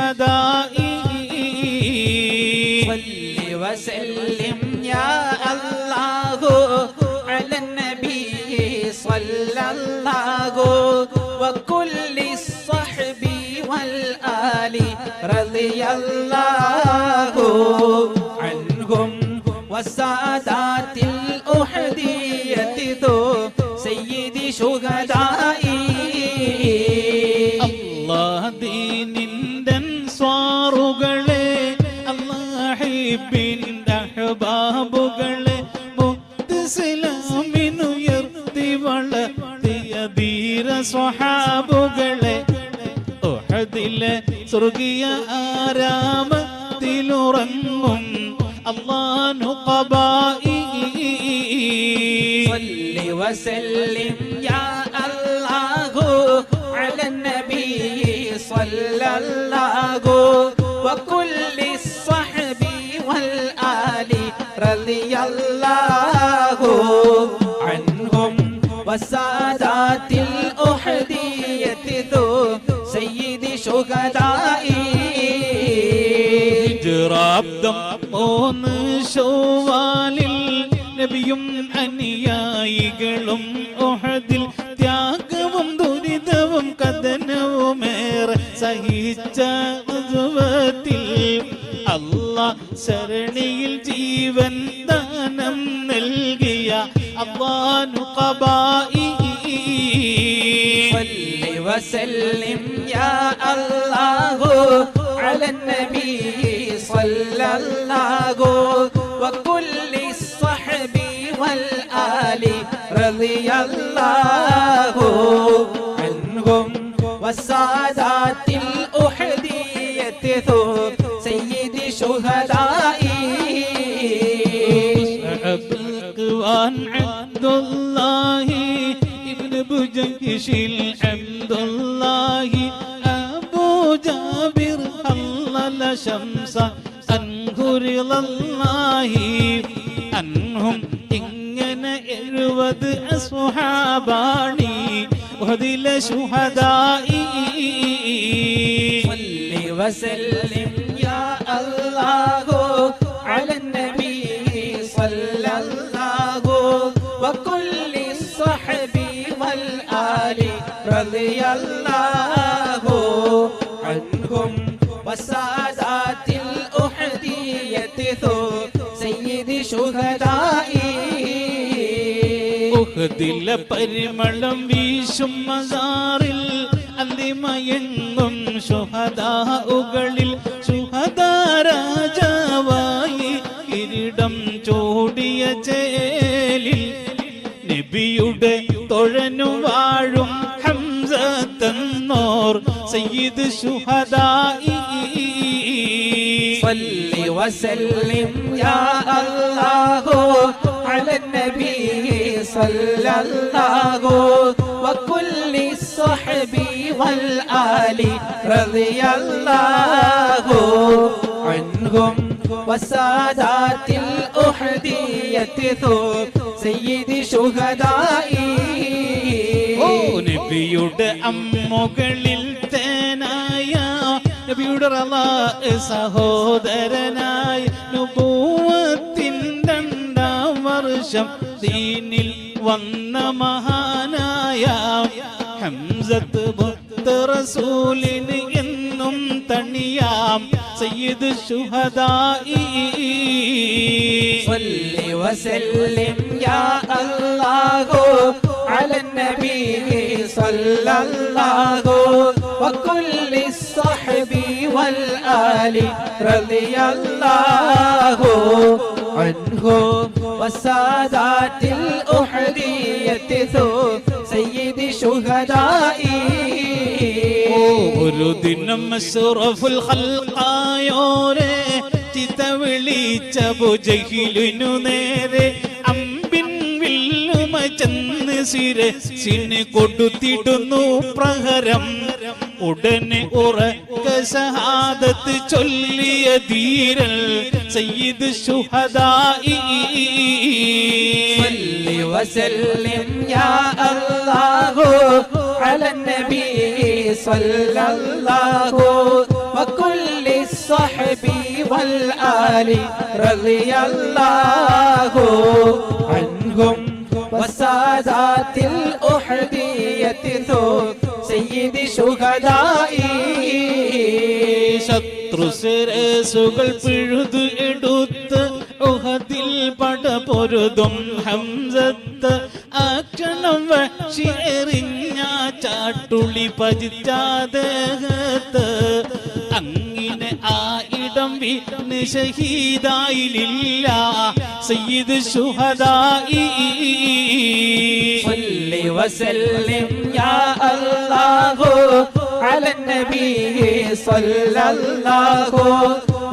فدائه صل وسلم يا الله على النبي صلى الله وكل الصحب والآل رضي الله عنهم والسادات الأحدية سيدي شهداء ധീര സ്വഹാബുകളെ ഉഹദിലെ സ്വർഗീയ ആരാമത്തിലുറങ്ങും അള്ളാനു കബായി صل وسلم يا الله على النبي صلى الله وكل الصحب والآل رضي الله عنهم والسادات ഹിജ്റാബ്ദം മൂന്ന് ഷോവാലിൽ നബിയും അനുയായികളും ഉഹദിൽ ത്യാഗവും ദുരിതവും കഥനവുമേറെ സഹിച്ച അല്ലാ ശരണിയിൽ ജീവൻ الله وكل الصحب والآل رضي الله عنهم والسادات الأحدية سيد شهدائي أبقوان عبد الله ابن بجيش عبد الله. أبو جابر الله شمس അൻഹു റിളല്ലാഹി അൻഹും ഇങ്ങനെ എഴുപത് അസ്ഹാബാണി ഒതില ശുഹദായി. സല്ലി വസല്ലിം യാ അല്ലാഹു അല നബി സല്ലല്ലാഹു വകുല്ലി സ്വഹബി വൽ ആലി റളിയല്ലാഹു അൻഹും വസാദാതി സയ്യിദ് ശുഹദായി. പരിമളം വീശും മസാറിൽ അന്തിമയെങ്ങും ശുഹദാഉകളിൽ ശുഹദാരാജാവായി കിരീടം ചൂടിയ ചേലിൽ നബിയുടെ തൊഴനു വാഴും ഹംസത്തന്നോർ സയ്യിദ് ശുഹദായി. صل وسلم يا الله على النبي صلى الله وكل الصحب والآل رضي الله عنهم والسادات الأحدية ذو سيد ഓ شهدائي നബിയുടെ അമ്മുകളിൽ തേനായ നബിയുടെ റളാ സഹോദരനായ നുബൂവത്തിൻ്റെ രണ്ടാം വർഷം ദീനിൽ വന്ന മഹാനായ ഹംസത്ത് മുത്ത് റസൂലിന് എന്നും തണിയാം സയ്യിദ് ശുഹദായി صل وسلم يا الله على النبي صلى الله وكل الصحب والآل رضي الله عنهم والسادات الأحدية ذو سيد شهدائي ഒരു ദിനം അഷ്റഫുൽ ഖൽഖായോരെ ചിത വിളിച്ച ബുജഹിലിനു നേരെ അമ്പിൻ വില്ലുമ ചെന്ന് ശിരസിന് കൊടുത്തിടുന്നു പ്രഹരം ഉടനെ ഉറക്ക ഷഹാദത്ത് ചൊല്ലിയ ധീരൽ سيد الشهداء صل وسلم يا الله على النبي صلى الله وكل الصحب والآل رضي الله عنهم وسادات الأحدية ثم സയ്യിദി ശുഹദായി ശത്രുസിരസുകൾ പിഴുതു എടുത്ത് ഉഹദിൽ പട പൊരുതും ഹംസത്ത്. ആക്ഷണം വഷിയെറിഞ്ഞ ചാട്ടുളി പതിച്ചാദേഹത്ത് അങ്ങിനെ ആ ഇടം വിന് ഷഹീദായിലില്ല സയ്യിദ് ശുഹദായി صل وسلم يا الله على النبي صلى الله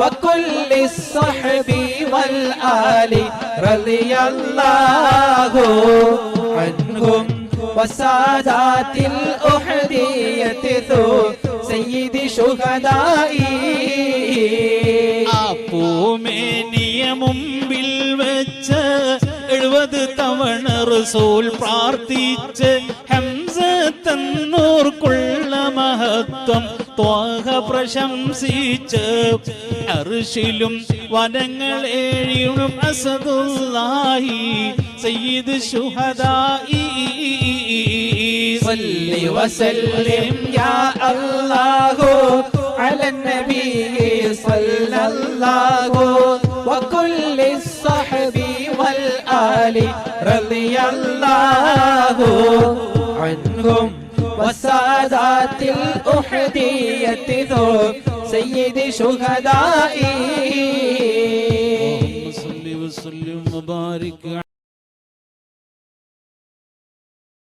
وكل الصحب والآل رضي الله عنهم وسادات الأحدية ثم سيد شهدائي റസൂൽ പ്രാർത്ഥിച്ച് ഹംസത്തന്നൂർക്കുള്ള മഹത്വം ത്വാഹ പ്രശംസിച്ച് അർഷിലും വനങ്ങളേഴിയും അസദുല്ലാഹി സയ്യിദ് ശുഹദായി സല്ലി വസല്ലിം യാ അല്ലാ وسادات الأحدية ذو سيد شهدائي صل وسلم وبارك